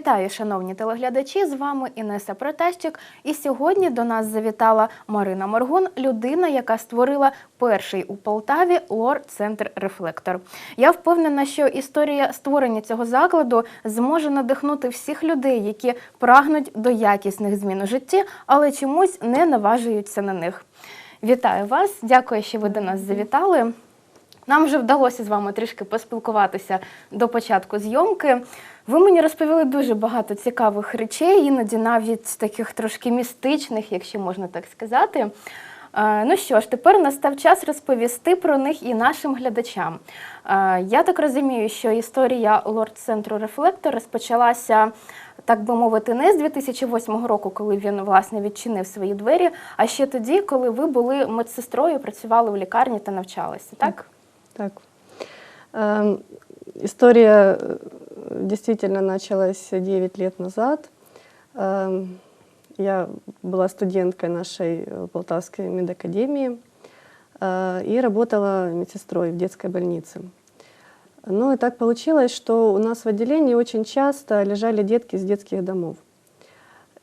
Вітаю, шановні телеглядачі! З вами Інеса Протащик. І сьогодні до нас завітала Марина Моргун, людина, яка створила перший у Полтаві лор-центр Рефлектор. Я впевнена, що історія створення цього закладу зможе надихнути всіх людей, які прагнуть до якісних змін у житті, але чомусь не наважуються на них. Вітаю вас! Дякую, що ви до нас завітали. Нам вже вдалося з вами трішки поспілкуватися до початку зйомки. Ви мені розповіли дуже багато цікавих речей, іноді навіть таких трошки містичних, якщо можна так сказати. Е, Ну що ж, тепер настав час розповісти про них і нашим глядачам. Е, Я так розумію, що історія лорд-центру Рефлектор розпочалася, так би мовити, не з 2008 року, коли він власне відчинив свої двері, а ще тоді, коли ви були медсестрою, працювали в лікарні та навчалися, так? Так. Эм, История э, действительно началась 9 лет назад. Эм, Я была студенткой нашей э, Полтавской медакадемии э, и работала медсестрой в детской больнице. Ну и так получилось, что у нас в отделении очень часто лежали детки из детских домов.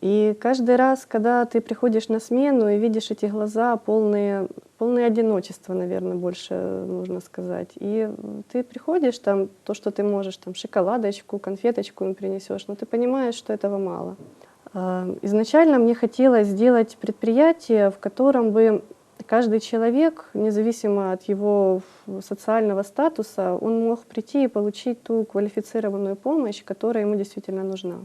И каждый раз, когда ты приходишь на смену и видишь эти глаза, полные, полные одиночества, наверное, больше нужно сказать. И ты приходишь, там, то, что ты можешь, там, шоколадочку, конфеточку им принесешь, но ты понимаешь, что этого мало. А, Изначально мне хотелось сделать предприятие, в котором бы каждый человек, независимо от его социального статуса, он мог прийти и получить ту квалифицированную помощь, которая ему действительно нужна.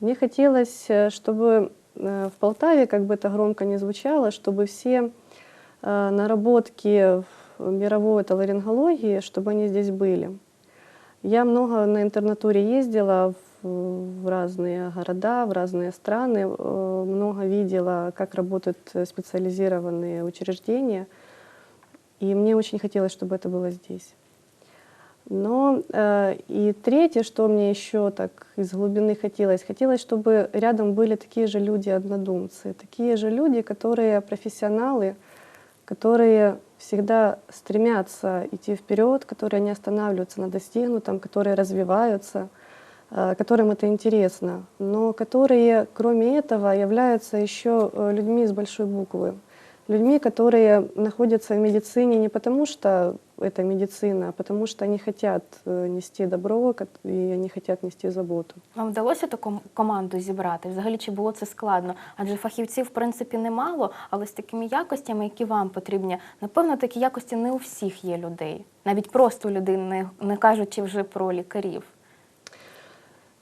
Мне хотелось, э, чтобы э, в Полтаве, как бы это громко не звучало, чтобы все э, наработки мировой таларингологии, чтобы они здесь были. Я много на интернатуре ездила в, разные города, в разные страны, много видела, как работают специализированные учреждения, и мне очень хотелось, чтобы это было здесь. Но э, и третье, что мне еще так из глубины хотелось, хотелось, чтобы рядом были такие же люди-однодумцы, такие же люди, которые профессионалы, которые всегда стремятся идти вперед, которые не останавливаются на достигнутом, которые развиваются, э, которым это интересно, но которые, кроме этого, являются еще э, людьми с большой буквы, людьми, которые находятся в медицине не потому, что это медицина, а потому что они хотят э, нести добро кот- и они хотят нести заботу. Вам вдалося таку команду зібрати? Взагалі, чи було це складно? Адже фахівців, в принципі, немало, але з такими якостями, які вам потрібні, напевно, такі якості не у всіх є людей. Навіть просто у людей, не, не кажучи вже про лікарів.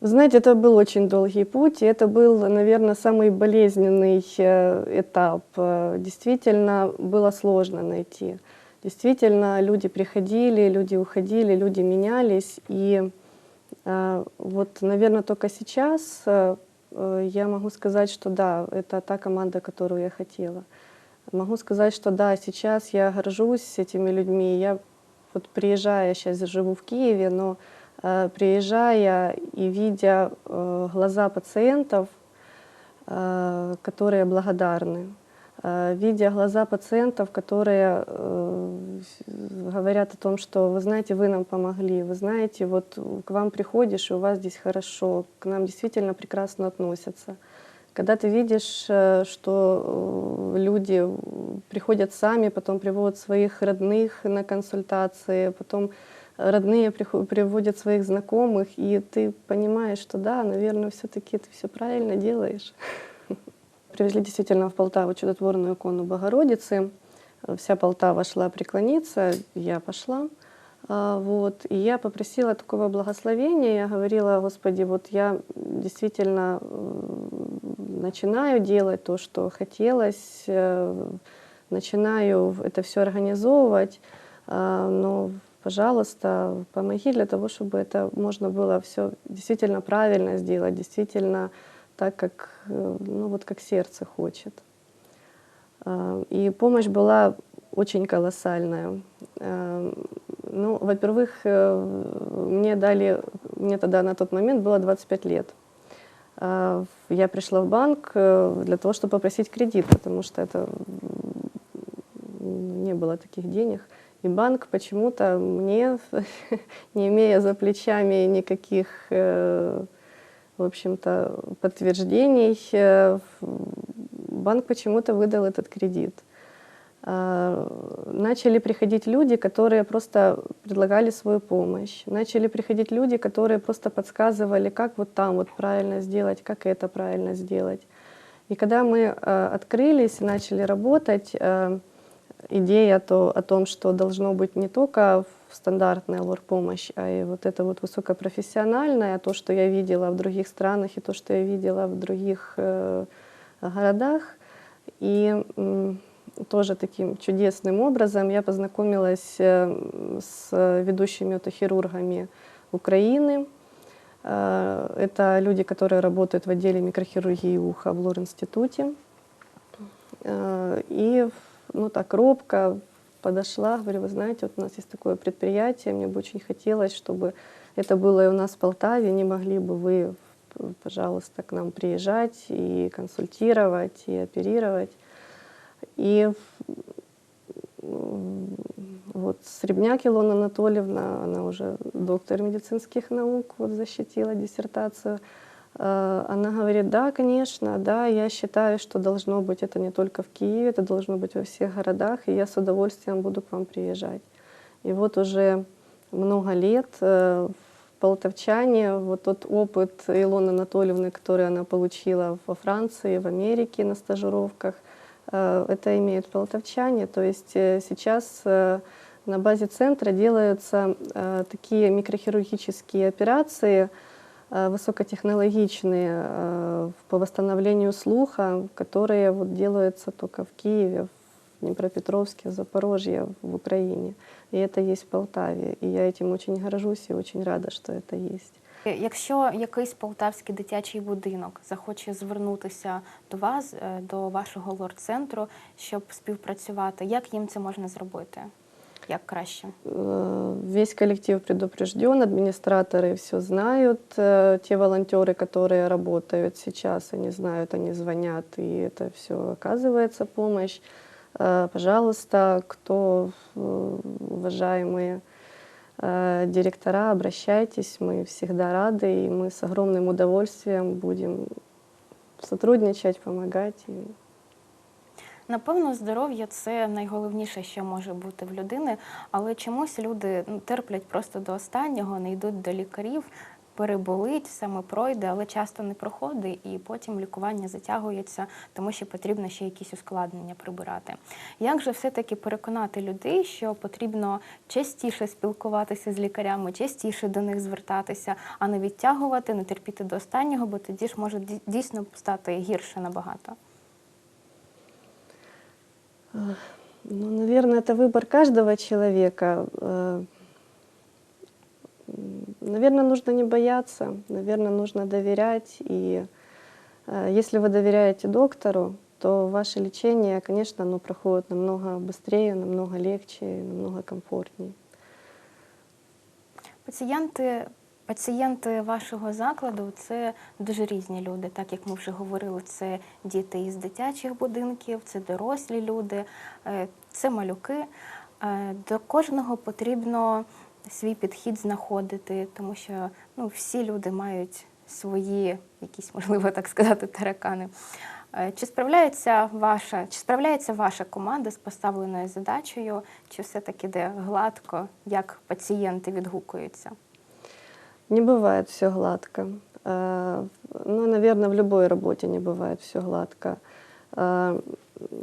Знаете, это был очень долгий путь, и это был, наверное, самый болезненный э, этап. Э, Действительно, было сложно найти. Действительно, люди приходили, люди уходили, люди менялись. И э, вот, наверное, только сейчас я могу сказать, что да, это та команда, которую я хотела. Могу сказать, что да, сейчас я горжусь этими людьми. Я вот приезжая, сейчас живу в Киеве, но приезжая и видя э, глаза пациентов, э, которые благодарны, э, видя глаза пациентов, которые э, говорят о том, что вы знаете, вы нам помогли, вы знаете, вот к вам приходишь, и у вас здесь хорошо, к нам действительно прекрасно относятся. Когда ты видишь, э, что э, люди э, приходят сами, потом приводят своих родных на консультации, потом родные приводят своих знакомых, и ты понимаешь, что да, наверное, все-таки ты все правильно делаешь. Привезли действительно в Полтаву чудотворную икону Богородицы. Вся Полтава шла преклониться, я пошла. А, Вот. И я попросила такого благословения, я говорила, Господи, вот я действительно начинаю делать то, что хотелось, э, начинаю это все организовывать, а, но, пожалуйста, помоги для того, чтобы это можно было все действительно правильно сделать, действительно так, как, э, ну, вот как сердце хочет. А, И помощь была очень колоссальная. А, Ну, во-первых, э, мне дали, мне тогда на тот момент было 25 лет. А, Я пришла в банк э, для того, чтобы попросить кредит, потому что это не было таких денег. И банк почему-то мне, не имея за плечами никаких э, в общем-то, подтверждений, э, банк почему-то выдал этот кредит. А, Начали приходить люди, которые просто предлагали свою помощь. Начали приходить люди, которые просто подсказывали, как вот там вот правильно сделать, как это правильно сделать. И когда мы э, открылись и начали работать, идея то, о том, что должно быть не только в стандартная лор-помощь, а и вот это вот высокопрофессиональное, то, что я видела в других странах и то, что я видела в других э, городах. И м, тоже таким чудесным образом я познакомилась э, с ведущими отохирургами Украины. Э, Это люди, которые работают в отделе микрохирургии уха в Лор-институте. Э, И ну так робко подошла, говорю, вы знаете, вот у нас есть такое предприятие, мне бы очень хотелось, чтобы это было и у нас в Полтаве, не могли бы вы, пожалуйста, к нам приезжать и консультировать, и оперировать. И вот Сребняк Илона Анатольевна, она уже доктор медицинских наук, вот защитила диссертацию. Э, Она говорит, да, конечно, да, я считаю, что должно быть это не только в Киеве, это должно быть во всех городах, и я с удовольствием буду к вам приезжать. И вот уже много лет э, в Полтавчане, вот тот опыт Илоны Анатольевны, который она получила во Франции, в Америке на стажировках, э, это имеют полтавчане. То есть сейчас на базе центра делаются такие микрохирургические операции, высокотехнологичные э, по восстановлению слуха, которые вот делаются только в Киеве, в Днепропетровске, в Запорожье, в Украине. И это есть в Полтаве. И я этим очень горжусь и очень рада, что это есть. Якщо якийсь полтавський дитячий будинок захоче звернутися до вас, е, до вашого лор-центру, щоб співпрацювати, як їм це можна зробити? Як краще? Весь коллектив предупрежден, администраторы все знают, те волонтеры, которые работают сейчас, они знают, они звонят, и это все оказывается помощь. Э, Пожалуйста, кто э, уважаемые э, директора, обращайтесь, мы всегда рады, и мы с огромным удовольствием будем сотрудничать, помогать. Напевно, здоров'я це найголовніше, що може бути в людини, але чомусь люди ну, терплять просто до останнього, не йдуть до лікарів, переболить, саме пройде, але часто не проходить, і потім лікування затягується, тому що потрібно ще якісь ускладнення прибирати. Як же все-таки переконати людей, що потрібно частіше спілкуватися з лікарями, частіше до них звертатися, а не відтягувати, не терпіти до останнього, бо тоді ж може дій- дійсно стати гірше набагато. Ну, наверное, это выбор каждого человека. Э, Наверное, нужно не бояться, наверное, нужно доверять. И э, если вы доверяете доктору, то ваше лечение, конечно, оно проходит намного быстрее, намного легче, намного комфортнее. Пацієнти, пацієнти вашого закладу це дуже різні люди, так як ми вже говорили, це діти із дитячих будинків, це дорослі люди, е, це малюки. Е, До кожного потрібно свій підхід знаходити, тому що ну, всі люди мають свої, якісь, можливо, так сказати, таракани. Е, Чи справляється ваша, чи справляється ваша команда з поставленою задачею, чи все-таки йде гладко, як пацієнти відгукуються? Не бывает все гладко. Э, Ну, наверное, в любой работе не бывает все гладко. Э,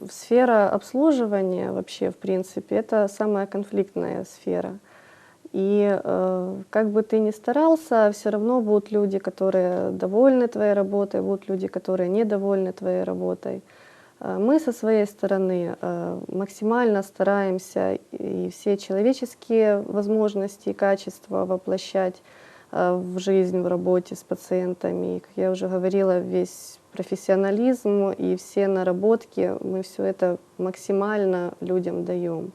Сфера обслуживания вообще, в принципе, это самая конфликтная сфера. И э, как бы ты ни старался, все равно будут люди, которые довольны твоей работой, будут люди, которые недовольны твоей работой. Э, Мы со своей стороны э, максимально стараемся и все человеческие возможности и качества воплощать в жизнь, в работе с пациентами. И, как я уже говорила, весь профессионализм и все наработки, мы все это максимально людям даем.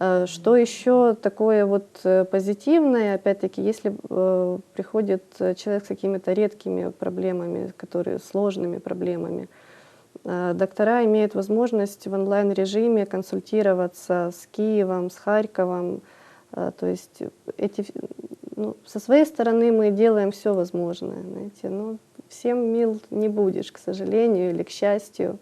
Э, Что еще такое вот э, позитивное, опять-таки, если э, приходит э, человек с какими-то редкими проблемами, которые сложными проблемами, э, доктора имеют возможность в онлайн-режиме консультироваться с Киевом, с Харьковом. Э, То есть эти ну, со своей стороны мы делаем все возможное, знаете, но всем мил не будешь, к сожалению или к счастью.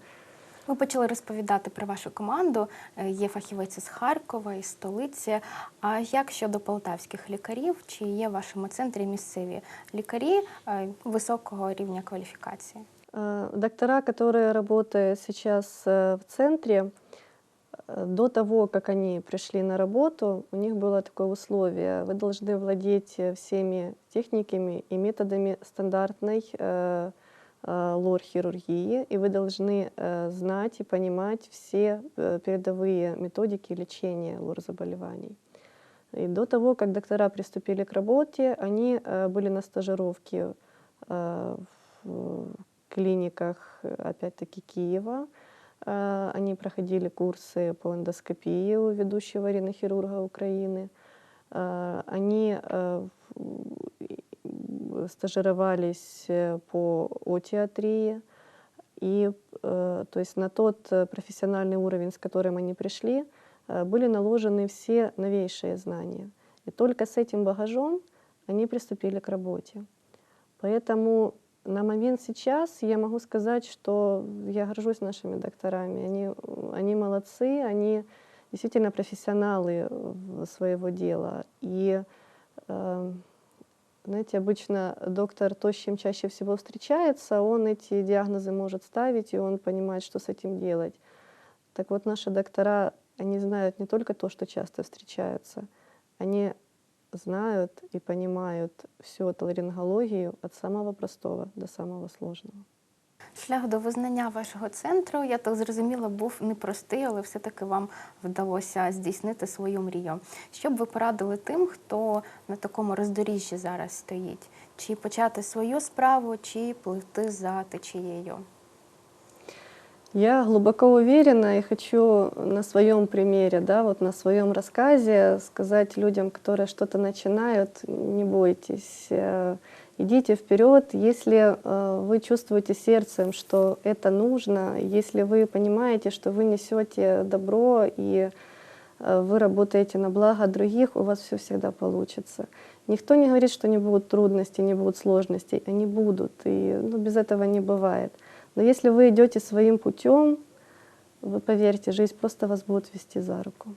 Ви почали розповідати про вашу команду. Е, Є фахівець з Харкова, із столиці. А як щодо полтавських лікарів? Чи є в вашому центрі місцеві лікарі е, високого рівня кваліфікації? Э, Доктора, которые работают сейчас э, в центре, э, До того, как они пришли на работу, у них было такое условие. Вы должны владеть э, всеми техниками и методами стандартной э, э, лор-хирургии, и вы должны э, знать и понимать все э, передовые методики лечения лор-заболеваний. И до того, как доктора приступили к работе, они э, были на стажировке э, в клиниках, э, опять-таки, Киева. Э, Они проходили курсы по эндоскопии у ведущего ринохирурга Украины. Э, Они э, стажировались по отиатрии. И то есть на тот профессиональный уровень, с которым они пришли, были наложены все новейшие знания. И только с этим багажом они приступили к работе. Поэтому на момент сейчас я могу сказать, что я горжусь нашими докторами. Они, они молодцы, они действительно профессионалы своего дела. И э, знаете, обычно доктор то, с чем чаще всего встречается, он эти диагнозы может ставить, и он понимает, что с этим делать. Так вот, наши доктора, они знают не только то, что часто встречаются, они знают и понимают всю отоларингологию от самого простого до самого сложного. Шлях до визнання вашого центру, я так зрозуміла, був непростий, але все-таки вам вдалося здійснити свою мрію. Що б ви порадили тим, хто на такому роздоріжжі зараз стоїть? Чи почати свою справу, чи плити за течією? Я глубоко уверена и хочу на своем примере, да, вот на своем рассказе сказать людям, которые что-то начинают, не бойтесь, э, идите вперед, если э, вы чувствуете сердцем, что это нужно, если вы понимаете, что вы несете добро и э, вы работаете на благо других, у вас все всегда получится. Никто не говорит, что не будут трудностей, не будут сложностей, они будут, и ну, без этого не бывает. Но если вы идете своим путем, вы поверьте, жизнь просто вас будет вести за руку.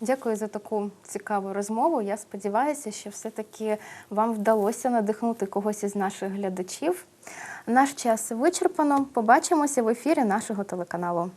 Дякую за таку цікаву розмову. Я сподіваюся, що все-таки вам вдалося надихнути когось із наших глядачів. Наш час вичерпано. Побачимося в ефірі нашого телеканалу.